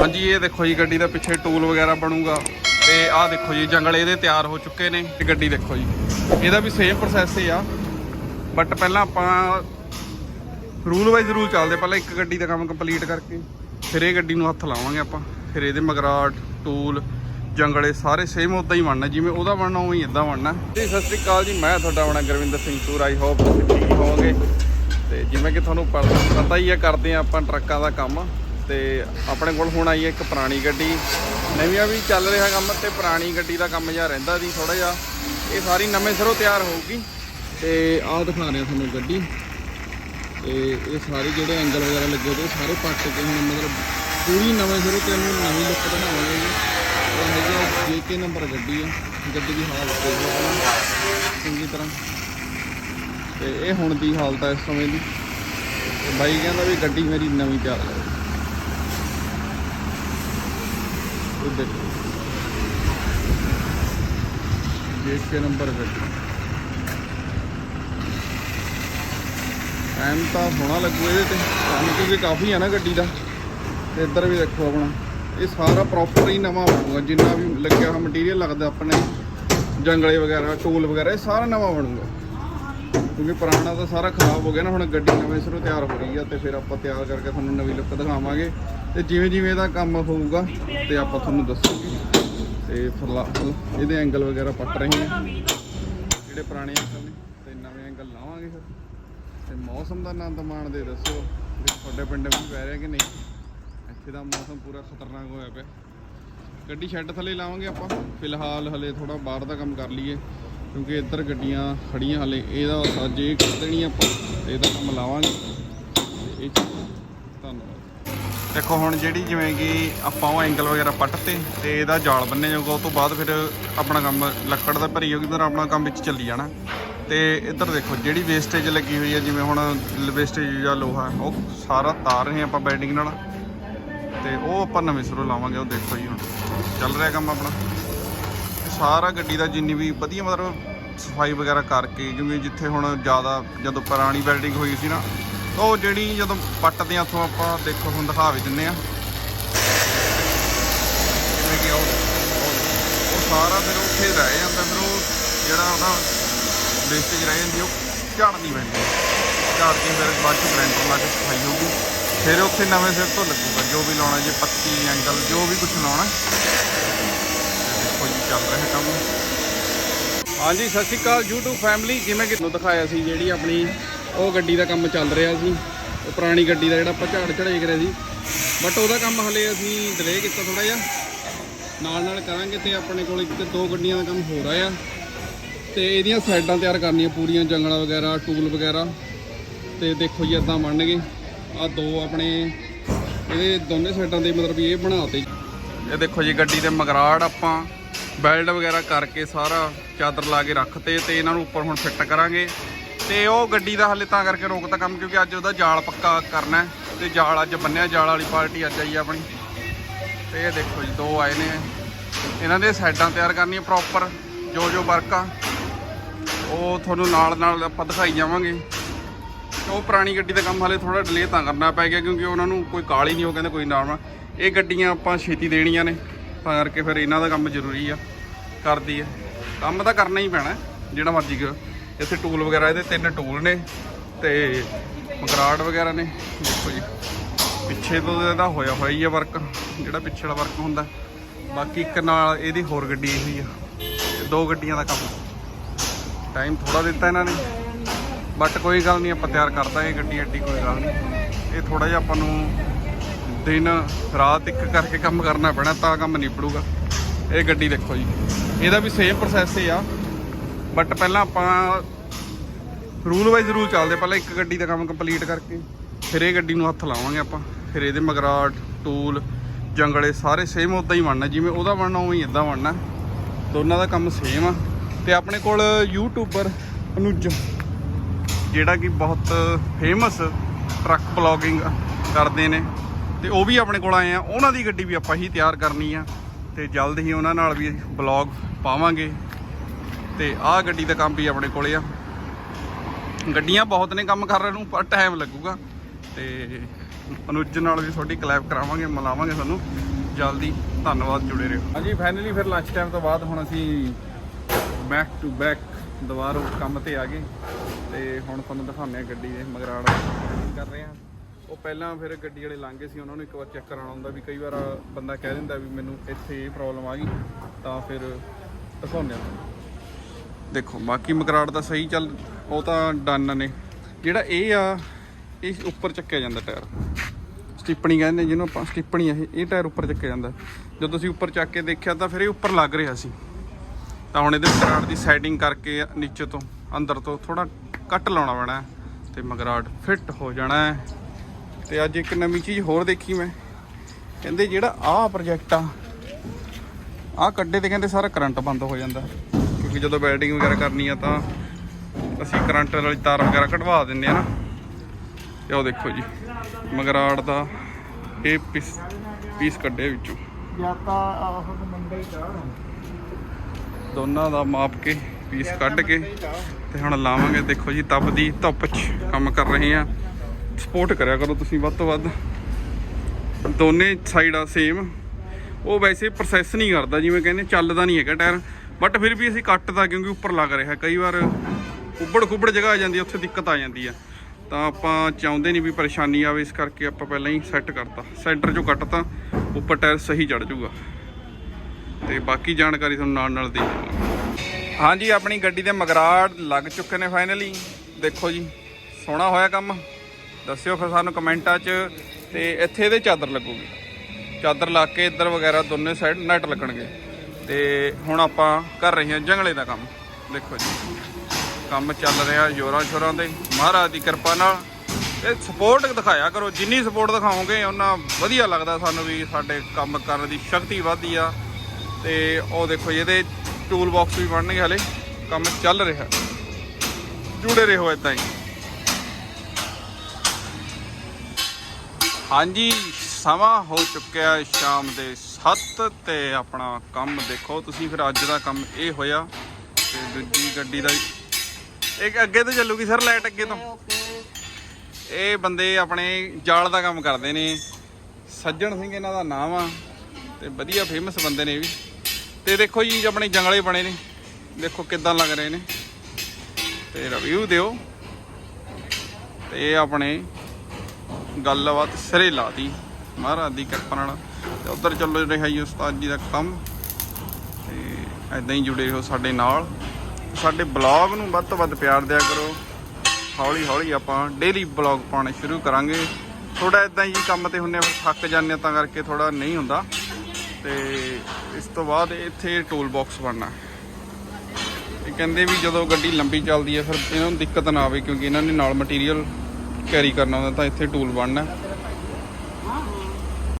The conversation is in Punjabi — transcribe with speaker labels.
Speaker 1: ਹਾਂਜੀ, ਇਹ ਦੇਖੋ ਜੀ, ਗੱਡੀ ਦਾ ਪਿੱਛੇ ਟੂਲ ਵਗੈਰਾ ਬਣੂਗਾ। ਤੇ ਆਹ ਦੇਖੋ ਜੀ, ਜੰਗਲ ਇਹਦੇ ਤਿਆਰ ਹੋ ਚੁੱਕੇ ਨੇ, ਤੇ ਗੱਡੀ ਦੇਖੋ ਜੀ। ਇਹਦਾ ਵੀ ਸੇਮ ਪ੍ਰੋਸੈਸ ਹੀ ਆ। ਬਟ ਪਹਿਲਾਂ ਆਪਾਂ ਰੂਲ ਵਾਈਜ਼ ਰੂਲ ਚੱਲਦੇ, ਪਹਿਲਾਂ ਇੱਕ ਗੱਡੀ ਦਾ ਕੰਮ ਕੰਪਲੀਟ ਕਰਕੇ, ਫਿਰ ਇਹ ਗੱਡੀ ਨੂੰ ਹੱਥ ਲਾਵਾਂਗੇ ਆਪਾਂ। ਫਿਰ ਇਹਦੇ ਮਗਰਾਟ, ਟੂਲ, ਜੰਗਲੇ ਸਾਰੇ ਸੇਮ ਉਦਾਂ ਹੀ ਬਣਨਾ, ਜਿਵੇਂ ਉਹਦਾ ਬਣਨਾ, ਉਵੇਂ ਹੀ ਇਦਾਂ ਬਣਨਾ। ਜੀ, ਸਤਿ ਸ੍ਰੀ ਅਕਾਲ ਜੀ, ਮੈਂ ਤੁਹਾਡਾ ਆਪਣਾ ਗੁਰਵਿੰਦਰ ਸਿੰਘ ਤੂਰ ਆਈ ਹੋਪ ਤੁਸੀਂ ਠੀਕ ਹੋਵੋਗੇ। ਤੇ ਜਿਵੇਂ ਕਿ ਤੁਹਾਨੂੰ ਪ- ਪਤਾ ਹੀ ਹੈ ਕਰਦੇ ਆ ਆਪਾਂ ਟਰੱਕਾਂ ਦਾ ਕੰਮ। ਤੇ ਆਪਣੇ ਕੋਲ ਹੁਣ ਆਈ ਹੈ ਇੱਕ ਪੁਰਾਣੀ ਗੱਡੀ। ਨਵੀਆਂ ਵੀ ਚੱਲ ਰਿਹਾ ਕੰਮ ਤੇ ਪੁਰਾਣੀ ਗੱਡੀ ਦਾ ਕੰਮ ਜਿਹਾ ਰਹਿੰਦਾ ਸੀ ਥੋੜਾ ਜਿਹਾ। ਇਹ ਸਾਰੀ ਨਵੇਂ ਸਿਰੋਂ ਤਿਆਰ ਹੋਊਗੀ। ਤੇ ਆਹ ਦਿਖਾ ਰਿਹਾ ਤੁਹਾਨੂੰ ਗੱਡੀ। ਤੇ ਇਹ ਸਾਰੇ ਜਿਹੜੇ ਐਂਗਲ ਵਗੈਰਾ ਲੱਗੇ ਹੋਏ ਸਾਰੇ ਪੱਟ ਕੇ ਹੁਣ ਮਤਲਬ ਪੂਰੀ ਨਵੇਂ ਸਿਰੋਂ ਤੇ ਇਹਨੂੰ ਨਵੀਂ ਲੁੱਕ ਬਣਾਵਾਂਗੇ ਜੀ ਇਹ ਹੈਗਾ ਜੇਕੇ ਨੰਬਰ ਗੱਡੀ ਆ। ਗੱਡੀ ਦੀ ਹਾਲਤ ਦੇਖ ਲਓ ਚੰਗੀ ਤਰ੍ਹਾਂ। ਤੇ ਇਹ ਹੁਣ ਦੀ ਹਾਲਤ ਹੈ ਇਸ ਸਮੇਂ ਦੀ। ਤੇ ਬਾਈ ਕਹਿੰਦਾ ਵੀ ਗੱਡੀ ਮੇਰੀ ਨਵੀਂ ਤਿਆਰ ਹੈ ਇਹ ਦੇਖੋ ਜੇਕੇ ਨੰਬਰ ਗੱਡੀ ਟਾਈਮ ਤਾਂ ਸੋਹਣਾ ਲੱਗੂ ਇਹਦੇ ਤੇ। ਕੰਮ ਕਿਉਂਕਿ ਕਾਫੀ ਆ ਨਾ ਗੱਡੀ ਦਾ। ਤੇ ਇੱਧਰ ਵੀ ਦੇਖੋ ਆਪਣਾ। ਇਹ ਸਾਰਾ ਪ੍ਰੋਪਰ ਹੀ ਨਵਾਂ ਬਣੂਗਾ। ਜਿੰਨਾ ਵੀ ਲੱਗਿਆ ਹੋਇਆ ਮਟੀਰੀਅਲ ਲੱਗਦਾ ਆਪਣੇ ਜੰਗਲੇ ਵਗੈਰਾ, ਟੂਲ ਵਗੈਰਾ, ਇਹ ਸਾਰਾ ਨਵਾਂ ਬਣੂਗਾ। ਕਿਉਂਕਿ ਪੁਰਾਣਾ ਤਾਂ ਸਾਰਾ ਖਰਾਬ ਹੋ ਗਿਆ ਨਾ, ਹੁਣ ਗੱਡੀ ਨਵੇਂ ਸਿਰੋਂ ਤਿਆਰ ਹੋ ਰਹੀ ਆ ਤੇ ਫਿਰ ਆਪਾਂ ਤਿਆਰ ਕਰਕੇ ਤੁਹਾਨੂੰ ਨਵੀਂ ਲੁੱਕ ਦਿਖਾਵਾਂਗੇ। ਤੇ ਜਿਵੇਂ ਜਿਵੇਂ ਇਹਦਾ ਕੰਮ ਹੋਊਗਾ ਤੇ ਆਪਾਂ ਤੁਹਾਨੂੰ ਦੱਸਾਂਗੇ। ਤੇ ਫਿਲਹਾਲ ਇਹਦੇ ਐਂਗਲ ਵਗੈਰਾ ਪੱਟ ਰਹੇ ਆ ਜਿਹੜੇ ਪੁਰਾਣੇ ਐਂਗਲ ਨੇ, ਤੇ ਨਵੇਂ ਐਂਗਲ ਲਾਵਾਂਗੇ ਫਿਰ। ਤੇ ਮੌਸਮ ਦਾ ਆਨੰਦ ਮਾਣਦੇ ਦੱਸੋ। ਵੀ ਤੁਹਾਡੇ ਪਿੰਡ ਵੀ ਪੈ ਰਿਹਾ ਕਿ ਨਹੀਂ? ਇੱਥੇ ਦਾ ਮੌਸਮ ਪੂਰਾ ਖਤਰਨਾਕ ਹੋਇਆ ਪਿਆ। ਗੱਡੀ ਸ਼ੈੱਡ ਥੱਲੇ ਲਾਵਾਂਗੇ ਆਪਾਂ। ਫਿਲਹਾਲ ਹਲੇ ਥੋੜਾ ਬਾਹਰ ਦਾ ਕੰਮ ਕਰ ਲਈਏ, ਕਿਉਂਕਿ ਇੱਧਰ ਗੱਡੀਆਂ ਖੜੀਆਂ ਹਲੇ। ਇਹਦਾ ਸੱਜ ਇਹ ਕਰ ਦੇਣੀ ਆਪਾਂ ਇਹਦਾ ਕੰਮ ਲਾਵਾਂਗੇ। ਇਹ ਧੰਨਵਾਦ। ਦੇਖੋ ਹੁਣ ਜਿਹੜੀ ਜਿਵੇਂ ਕਿ ਆਪਾਂ ਉਹ ਐਂਗਲ ਵਗੈਰਾ ਪੱਟਤੇ ਤੇ ਇਹਦਾ ਜਾਲ ਬੰਨੇ ਜਾਊਗਾ ਉਸ ਤੋਂ ਬਾਅਦ ਫਿਰ ਆਪਣਾ ਕੰਮ ਲੱਕੜ ਦਾ ਭਰੀ ਜਾਊਗੀ, ਫਿਰ ਆਪਣਾ ਕੰਮ ਵਿੱਚ ਚੱਲੀ ਜਾਣਾ। ਤੇ ਇੱਧਰ ਦੇਖੋ, ਜਿਹੜੀ ਵੇਸਟੇਜ ਲੱਗੀ ਹੋਈ ਹੈ ਜਿਵੇਂ ਹੁਣ ਵੇਸਟੇਜ ਜਾਂ ਲੋਹਾ, ਉਹ ਸਾਰਾ ਤਾਰ ਰਹੇ ਆਪਾਂ ਬੈਂਡਿੰਗ ਨਾਲ। ਤੇ ਉਹ ਆਪਾਂ ਨਵੇਂ ਸਿਰੋਂ ਲਾਵਾਂਗੇ, ਉਹ ਦੇਖੋ ਜੀ ਹੁਣ। ਚੱਲ ਰਿਹਾ ਕੰਮ ਆਪਣਾ। ਸਾਰਾ ਗੱਡੀ ਦਾ ਜਿੰਨੀ ਵੀ ਵਧੀਆ ਮਤਲਬ ਸਫ਼ਾਈ ਵਗੈਰਾ ਕਰਕੇ, ਕਿਉਂਕਿ ਜਿੱਥੇ ਹੁਣ ਜ਼ਿਆਦਾ, ਜਦੋਂ ਪੁਰਾਣੀ ਬਿਲਡਿੰਗ ਹੋਈ ਸੀ ਨਾ ਤਾਂ ਉਹ ਜਿਹੜੀ ਜਦੋਂ ਪੱਟਦੇ ਆ ਉੱਥੋਂ ਆਪਾਂ ਦੇਖੋ ਹੁਣ ਦਿਖਾ ਵੀ ਦਿੰਨੇ ਆ। ਜਿਵੇਂ ਕਿ ਉਹ ਉਹ- ਸਾਰਾ ਫਿਰ ਉੱਥੇ ਰਹਿ ਜਾਂਦਾ ਫਿਰ ਉਹ ਜਿਹੜਾ ਉਹਦਾ ਵੇਸਟੇਜ ਰਹਿ ਜਾਂਦੀ ਉਹ ਝਾੜਨੀ ਪੈਂਦੀ। ਝਾੜ ਕੇ ਫਿਰ ਬਾਅਦ ਚ ਬਲੈਂਡਰ ਲਾ ਕੇ ਸਫ਼ਾਈ ਹੋਊਗੀ। ਫਿਰ ਉੱਥੇ ਨਵੇਂ ਸਿਰ ਤੋਂ ਲੱਗੂਗਾ, ਜੋ ਵੀ ਲਾਉਣਾ, ਜੇ ਪੱਤੀ ਐਂਗਲ ਜੋ ਵੀ ਕੁਝ ਲਾਉਣਾ। ਦੇਖੋ ਜੀ ਚੱਲ ਰਿਹਾ ਕੰਮ। ਹਾਂਜੀ, ਸਤਿ ਸ਼੍ਰੀ ਅਕਾਲ YouTube ਫੈਮਿਲੀ ਜਿਵੇਂ ਕਿ ਤੁਹਾਨੂੰ ਦਿਖਾਇਆ ਸੀ, ਜਿਹੜੀ ਆਪਣੀ ਉਹ ਗੱਡੀ ਦਾ ਕੰਮ ਚੱਲ ਰਿਹਾ ਸੀ, ਉਹ ਪੁਰਾਣੀ ਗੱਡੀ ਦਾ ਜਿਹੜਾ ਆਪਾਂ ਝਾੜ ਚੜਾਈ ਕਰਿਆ ਸੀ। ਬਟ ਉਹਦਾ ਕੰਮ ਹਲੇ ਅਸੀਂ ਡਿਲੇ ਕੀਤਾ ਥੋੜਾ ਜਿਹਾ। ਨਾਲ ਨਾਲ ਕਰਾਂਗੇ ਤੇ ਆਪਣੇ ਕੋਲ ਇੱਕ ਦੋ ਗੱਡੀਆਂ ਦਾ ਕੰਮ ਹੋ ਰਿਹਾ ਆ ਤੇ ਇਹਦੀਆਂ ਸਾਈਡਾਂ ਤਿਆਰ ਕਰਨੀਆਂ ਪੂਰੀਆਂ, ਜੰਗਲਾਂ ਵਗੈਰਾ, ਟੂਲ ਵਗੈਰਾ। ਤੇ ਦੇਖੋ ਜੀ ਇਦਾਂ ਬਣਨਗੇ। ਆ ਦੋ ਆਪਣੇ ਇਹਦੇ ਦੋਨੇ ਸਾਈਡਾਂ ਦੇ ਮਤਲਬ ਵੀ ਇਹ ਬਣਾਤੇ। ਇਹ ਦੇਖੋ ਜੀ ਗੱਡੀ 'ਤੇ ਮਗਰਾੜ ਆਪਾਂ ਬੈਲਟ ਵਗੈਰਾ ਕਰਕੇ ਸਾਰਾ ਚਾਦਰ ਲਾ ਕੇ ਰੱਖਤੇ ਤੇ ਇਹਨਾਂ ਨੂੰ ਉੱਪਰ ਹੁਣ ਫਿੱਟ ਕਰਾਂਗੇ। ਤੇ ਉਹ ਗੱਡੀ ਦਾ ਹਲੇ ਤਾਂ ਕਰਕੇ ਰੋਕਤਾ ਕੰਮ, ਕਿਉਂਕਿ ਅੱਜ ਉਹਦਾ ਜਾਲ ਪੱਕਾ ਕਰਨਾ ਹੈ ਤੇ ਜਾਲ ਅੱਜ ਬੰਨਿਆ, ਜਾਲ ਵਾਲੀ ਪਾਰਟੀ ਅੱਜ ਆਈ ਆ ਆਪਣੀ। ਤੇ ਇਹ ਦੇਖੋ ਜੀ, ਦੋ ਆਏ ਨੇ। ਇਹਨਾਂ ਦੇ ਸਾਈਡਾਂ ਤਿਆਰ ਕਰਨੀਆਂ ਪ੍ਰੋਪਰ ਜੋ ਜੋ ਵਰਕ ਆ। ਉਹ ਤੁਹਾਨੂੰ ਨਾਲ ਨਾਲ ਆਪਾਂ ਦਿਖਾਈ ਜਾਵਾਂਗੇ। ਉਹ ਪੁਰਾਣੀ ਗੱਡੀ ਦਾ ਕੰਮ ਹਾਲੇ ਥੋੜਾ ਡਿਲੇ ਤਾਂ ਕਰਨਾ ਪੈ ਗਿਆ, ਕਿਉਂਕਿ ਉਹਨਾਂ ਨੂੰ ਕੋਈ ਕਾਲ ਹੀ ਨਹੀਂ, ਉਹ ਕਹਿੰਦੇ ਕੋਈ ਨਾਮ ਇਹ ਗੱਡੀਆਂ ਆਪਾਂ ਛੇਤੀ ਦੇਣੀਆਂ ਨੇ, ਤਾਂ ਕਰਕੇ ਫਿਰ ਇਹਨਾਂ ਦਾ ਕੰਮ ਜ਼ਰੂਰੀ ਆ, ਕਰਦੀ ਹੈ ਕੰਮ ਤਾਂ ਕਰਨਾ ਹੀ ਪੈਣਾ, ਜਿਹੜਾ ਮਰਜ਼ੀ ਕਰੋ ਇੱਥੇ ਟੂਲ ਵਗੈਰਾ, ਇਹਦੇ ਤਿੰਨ ਟੂਲ ਨੇ ਤੇ ਮਕਰਾੜ ਵਗੈਰਾ ਨੇ। ਦੇਖੋ ਜੀ, ਪਿੱਛੇ ਤੋਂ ਇਹਦਾ ਹੋਇਆ ਹੋਇਆ ਹੀ ਆ ਵਰਕ ਜਿਹੜਾ ਪਿੱਛੇ ਵਾਲਾ ਵਰਕ ਹੁੰਦਾ। ਬਾਕੀ ਇੱਕ ਨਾਲ ਇਹਦੀ ਹੋਰ ਗੱਡੀ ਇਹੀ ਆ। ਦੋ ਗੱਡੀਆਂ ਦਾ ਕੰਮ। ਟਾਈਮ ਥੋੜਾ ਦਿੱਤਾ ਇਹਨਾਂ ਨੇ। ਬਟ ਕੋਈ ਗੱਲ ਨਹੀਂ, ਆਪਾਂ ਤਿਆਰ ਕਰਦਾ ਇਹ ਗੱਡੀ, ਐਡੀ ਕੋਈ ਗੱਲ ਨਹੀਂ। ਇਹ ਥੋੜਾ ਜਿਹਾ ਆਪਾਂ ਨੂੰ ਦਿਨ, ਰਾਤ ਇੱਕ ਕਰਕੇ ਕੰਮ ਕਰਨਾ ਪੈਣਾ, ਤਾਂ ਕੰਮ ਨਿਬੜੂਗਾ। ਇਹ ਗੱਡੀ ਦੇਖੋ ਜੀ। ਇਹਦਾ ਵੀ ਸੇਮ ਪ੍ਰੋਸੈਸ ਹੀ ਆ। ਬਟ ਪਹਿਲਾਂ ਆਪਾਂ ਰੂਲ ਵਾਈਜ਼ ਰੂਲ ਚੱਲਦੇ, ਪਹਿਲਾਂ ਇੱਕ ਗੱਡੀ ਦਾ ਕੰਮ ਕੰਪਲੀਟ ਕਰਕੇ, ਫਿਰ ਇਹ ਗੱਡੀ ਨੂੰ ਹੱਥ ਲਾਵਾਂਗੇ ਆਪਾਂ। ਫਿਰ ਇਹਦੇ ਮਗਰਾਟ ਟੂਲ, ਜੰਗਲੇ ਸਾਰੇ ਸੇਮ ਉਦਾਂ ਹੀ ਬਣਨਾ, ਜਿਵੇਂ ਉਹਦਾ ਬਣਨਾ, ਉਵੇਂ ਹੀ ਇਦਾਂ ਬਣਨਾ। ਦੋਨਾਂ ਦਾ ਕੰਮ ਸੇਮ ਆ। ਤੇ ਆਪਣੇ ਕੋਲ ਯੂਟਿਊਬਰ ਅਨੁਜ, ਜਿਹੜਾ ਕਿ ਬਹੁਤ ਫੇਮਸ ਟਰੱਕ ਬਲੌਗਿੰਗ ਕਰਦੇ ਨੇ। ਤੇ ਉਹ ਵੀ ਆਪਣੇ ਕੋਲ ਆਏ ਆ। ਉਹਨਾਂ ਦੀ ਗੱਡੀ ਵੀ ਆਪਾਂ ਹੀ ਤਿਆਰ ਕਰਨੀ ਆ। ਤੇ ਜਲਦ ਹੀ ਉਹਨਾਂ ਨਾਲ ਵੀ ਬਲੌਗ ਪਾਵਾਂਗੇ। ਤੇ ਆਹ ਗੱਡੀ ਦਾ ਕੰਮ ਵੀ ਆਪਣੇ ਕੋਲੇ ਆ। ਗੱਡੀਆਂ ਬਹੁਤ ਨੇ ਕੰਮ ਕਰਨ ਨੂੰ, ਪਰ ਟਾਈਮ ਲੱਗੂਗਾ। ਤੇ ਅਨੁਜ ਨਾਲ ਵੀ ਤੁਹਾਡੀ ਕਲੈਪ ਕਰਾਵਾਂਗੇ, ਮਿਲਾਵਾਂਗੇ ਤੁਹਾਨੂੰ। ਜਲਦੀ ਧੰਨਵਾਦ, ਜੁੜੇ ਰਹੋ। ਹਾਂਜੀ ਫਾਈਨਲੀ ਫਿਰ ਲੰਚ ਟਾਈਮ ਤੋਂ ਬਾਅਦ ਹੁਣ ਅਸੀਂ ਬੈਕ ਟੂ ਬੈਕ ਦੁਬਾਰਾ ਕੰਮ ਤੇ ਆ ਗਏ। ਤੇ ਹੁਣ ਤੁਹਾਨੂੰ ਦਿਖਾਉਂਦੇ ਆ ਗੱਡੀ ਦੇ ਮਗਰਾੜ ਕਰ ਰਹੇ ਆ। ਉਹ ਪਹਿਲਾਂ ਫਿਰ ਗੱਡੀ ਵਾਲੇ ਲੰਘੇ ਸੀ, ਉਹਨਾਂ ਨੂੰ ਇੱਕ ਵਾਰ ਚੈੱਕ ਕਰਾਉਣਾ ਹੁੰਦਾ ਵੀ ਕਈ ਵਾਰ ਬੰਦਾ ਕਹਿ ਦਿੰਦਾ ਵੀ ਮੈਨੂੰ ਇੱਥੇ ਇਹ ਪ੍ਰੋਬਲਮ ਆ ਗਈ। ਤਾਂ ਫਿਰ ਦਿਖਾਉਂਦੇ ਆ ਦੇਖੋ, ਬਾਕੀ ਮਕਰਾੜ ਤਾਂ ਸਹੀ ਚੱਲ, ਉਹ ਤਾਂ ਡਨ ਨੇ। ਜਿਹੜਾ ਇਹ ਆ, ਇਹ ਉੱਪਰ ਚੱਕਿਆ ਜਾਂਦਾ ਟਾਇਰ। ਸਟਿੱਪਣੀ ਕਹਿੰਦੇ, ਜਿਹਨੂੰ ਆਪਾਂ ਸਟਿੱਪਣੀ ਇਹ ਇਹ ਟਾਇਰ ਉੱਪਰ ਚੱਕਿਆ ਜਾਂਦਾ। ਜਦੋਂ ਅਸੀਂ ਉੱਪਰ ਚੱਕ ਕੇ ਦੇਖਿਆ ਤਾਂ ਫਿਰ ਇਹ ਉੱਪਰ ਲੱਗ ਰਿਹਾ ਸੀ। ਤਾਂ ਹੁਣ ਇਹਦੇ ਮਗਰਾੜ ਦੀ ਸੈਟਿੰਗ ਕਰਕੇ ਨੀਚੇ ਤੋਂ, ਅੰਦਰ ਤੋਂ ਥੋੜਾ ਕੱਟ ਲਾਉਣਾ ਪੈਣਾ ਹੈ ਤੇ ਮਗਰਾੜ ਫਿੱਟ ਹੋ ਜਾਣਾ ਹੈ। ਤੇ ਅੱਜ ਇੱਕ ਨਵੀਂ ਚੀਜ਼ ਹੋਰ ਦੇਖੀ ਮੈਂ। ਕਹਿੰਦੇ ਜਿਹੜਾ ਆਹ ਪ੍ਰੋਜੈਕਟ ਆ, ਆਹ ਕੱਡੇ ਤੇ ਕਹਿੰਦੇ ਸਾਰਾ ਕਰੰਟ ਬੰਦ ਹੋ ਜਾਂਦਾ। ਕਿਉਂਕਿ ਜਦੋਂ ਵੈਲਡਿੰਗ ਵਗੈਰਾ ਕਰਨੀ ਆ ਤਾਂ ਅਸੀਂ ਕਰੰਟ ਵਾਲੀ ਤਾਰ ਵਗੈਰਾ ਕਢਵਾ ਦਿੰਦੇ ਆ ਨਾ। ਤੇ ਉਹ ਦੇਖੋ ਜੀ ਮਗਰਾੜ ਦਾ ਇਹ ਪੀਸ ਪੀਸ ਕੱਢੇ ਵਿੱਚੋਂ।
Speaker 2: ਜਾਂ ਤਾਂ ਆਹ ਮੰਡੇ ਦਾ
Speaker 1: ਦੋਨਾਂ ਦਾ ਮਾਪ ਕੇ ਪੀਸ ਕੱਢ ਕੇ ਤੇ ਹੁਣ ਲਾਵਾਂਗੇ ਦੇਖੋ ਜੀ ਤਪਦੀ ਧੁੱਪ 'ਚ ਕੰਮ ਕਰ ਰਹੇ ਆ। ਸਪੋਰਟ ਕਰਿਆ ਕਰੋ ਤੁਸੀਂ ਵੱਧ ਤੋਂ ਵੱਧ। ਦੋਨੇ ਸਾਈਡ ਸੇਮ ਉਹ ਵੈਸੇ ਪ੍ਰੋਸੈਸ ਨਹੀਂ ਕਰਦਾ ਜਿਵੇਂ ਕਹਿੰਦੇ ਚੱਲਦਾ ਨਹੀਂ ਹੈਗਾ ਟਾਇਰ। ਬਟ ਫਿਰ ਵੀ ਅਸੀਂ ਕੱਟਦਾ ਕਿਉਂਕਿ ਉੱਪਰ ਲੱਗ ਰਿਹਾ, ਕਈ ਵਾਰ ਉੱਬੜ ਖੁੱਬੜ ਜਗ੍ਹਾ ਆ ਜਾਂਦੀ ਹੈ ਉੱਥੇ ਦਿੱਕਤ ਆ ਜਾਂਦੀ ਆ। ਤਾਂ ਆਪਾਂ ਚਾਹੁੰਦੇ ਨਹੀਂ ਵੀ ਪਰੇਸ਼ਾਨੀ ਆਵੇ, ਇਸ ਕਰਕੇ ਆਪਾਂ ਪਹਿਲਾਂ ਹੀ ਸੈੱਟ ਕਰਤਾ। ਸੈਂਟਰ 'ਚੋਂ ਕੱਟਤਾ, ਉੱਪਰ ਟਾਇਰ ਸਹੀ ਚੜ ਜਾਊਗਾ। ਤੇ ਬਾਕੀ ਜਾਣਕਾਰੀ ਤੁਹਾਨੂੰ ਨਾਲ ਨਾਲ ਦੇ ਹਾਂਜੀ, ਆਪਣੀ ਗੱਡੀ ਦੇ ਮਗਰਾੜ ਲੱਗ ਚੁੱਕੇ ਨੇ ਫਾਈਨਲੀ ਦੇਖੋ ਜੀ, ਸੋਹਣਾ ਹੋਇਆ ਕੰਮ। ਦੱਸਿਓ ਫਿਰ ਸਾਨੂੰ ਕਮੈਂਟਾਂ 'ਚ, ਤੇ ਇੱਥੇ ਇਹਦੇ ਚਾਦਰ ਲੱਗੂਗੀ। ਚਾਦਰ ਲਾ ਕੇ ਇੱਧਰ ਵਗੈਰਾ ਦੋਨੇ ਸਾਈਡ ਨਟ ਲੱਗਣਗੇ। ਤੇ ਹੁਣ ਆਪਾਂ ਕਰ ਰਹੇ ਹਾਂ ਜੰਗਲੇ ਦਾ ਕੰਮ। ਦੇਖੋ ਜੀ ਕੰਮ ਚੱਲ ਰਿਹਾ ਜੋਰਾਂ ਸ਼ੋਰਾਂ ਤੇ। ਮਹਾਰਾਜ ਦੀ ਕਿਰਪਾ ਨਾਲ ਇਹ ਸਪੋਰਟ ਦਿਖਾਇਆ ਕਰੋ। ਜਿੰਨੀ ਸਪੋਰਟ ਦਿਖਾਓਗੇ ਉਹਨਾਂ ਵਧੀਆ ਲੱਗਦਾ ਸਾਨੂੰ ਵੀ ਸਾਡੇ ਕੰਮ ਕਰਨ ਦੀ ਸ਼ਕਤੀ ਵਧਦੀ ਆ। ਤੇ ਉਹ ਦੇਖੋ ਜੀ, ਇਹਦੇ ਟੂਲ ਬਾਕਸ ਵੀ ਬਣਨਗੇ ਹਲੇ। ਕੰਮ ਚੱਲ ਰਿਹਾ। ਜੁੜੇ ਰਹੋ ਇਦਾਂ ਹੀ। ਹਾਂਜੀ ਸਮਾਂ ਹੋ ਚੁੱਕਿਆ ਸ਼ਾਮ ਦੇ 7 ਤੇ ਆਪਣਾ ਕੰਮ ਦੇਖੋ। ਤੁਸੀਂ ਫਿਰ ਅੱਜ ਦਾ ਕੰਮ ਇਹ ਹੋਇਆ ਤੇ ਦੂਜੀ ਗੱਡੀ ਦਾ ਇੱਕ ਅੱਗੇ ਤੋਂ ਚੱਲੂਗੀ ਸਰ, ਲਾਈਟ ਅੱਗੇ ਤੋਂ। ਇਹ ਬੰਦੇ ਆਪਣੇ ਜਾਲ ਦਾ ਕੰਮ ਕਰਦੇ ਨੇ। ਸੱਜਣ ਸਿੰਘ ਇਹਨਾਂ ਦਾ ਨਾਮ ਆ ਤੇ ਵਧੀਆ ਫੇਮਸ ਬੰਦੇ ਨੇ ਇਹ ਵੀ। ਤੇ ਦੇਖੋ ਜੀ, ਆਪਣੇ ਜੰਗਲੇ ਬਣੇ ਨੇ। ਦੇਖੋ ਕਿੱਦਾਂ ਲੱਗ ਰਹੇ ਨੇ। ਤੇ ਰਿਵਿਊ ਦਿਓ। ਤੇ ਆਪਣੇ ਗੱਲਬਾਤ ਸਿਰੇ ਲਾਤੀ ਮਹਾਰਾਜ ਦੀ ਕਿਰਪਾ ਨਾਲ। ਤੇ ਉਧਰ ਚੱਲ ਰਿਹਾ ਜੀ ਉਸਤਾਦ ਜੀ ਦਾ ਕੰਮ। ਤੇ ਐਦਾਂ ਹੀ ਜੁੜੇ ਰਹੋ ਸਾਡੇ ਨਾਲ। ਸਾਡੇ ਬਲੌਗ ਨੂੰ ਵੱਧ ਤੋਂ ਵੱਧ ਪਿਆਰ ਦਿਆ ਕਰੋ। ਹੌਲੀ ਹੌਲੀ ਆਪਾਂ ਡੇਲੀ ਬਲੌਗ ਪਾਉਣੇ ਸ਼ੁਰੂ ਕਰਾਂਗੇ। ਥੋੜਾ ਇਦਾਂ ਹੀ ਕੰਮ ਤੇ ਹੁੰਨੇ ਫਿਰ ਥੱਕ ਜਾਂਦੇ ਹਾਂ ਤਾਂ ਕਰਕੇ ਥੋੜਾ ਨਹੀਂ ਹੁੰਦਾ। ਤੇ ਇਸ ਤੋਂ ਬਾਅਦ ਇੱਥੇ ਟੂਲ ਬਾਕਸ ਬਣਨਾ। ਇਹ ਕਹਿੰਦੇ ਵੀ ਜਦੋਂ ਗੱਡੀ ਲੰਬੀ ਚੱਲਦੀ ਹੈ, ਫਿਰ ਇਹਨਾਂ ਨੂੰ ਦਿੱਕਤ ਨਾ ਆਵੇ ਕਿਉਂਕਿ ਇਹਨਾਂ ਨੇ ਨਾਲ ਮਟੀਰੀਅਲ ਕੈਰੀ ਕਰਨਾ ਹੁੰਦਾ ਤਾਂ ਇੱਥੇ ਟੂਲ ਬਣਨਾ।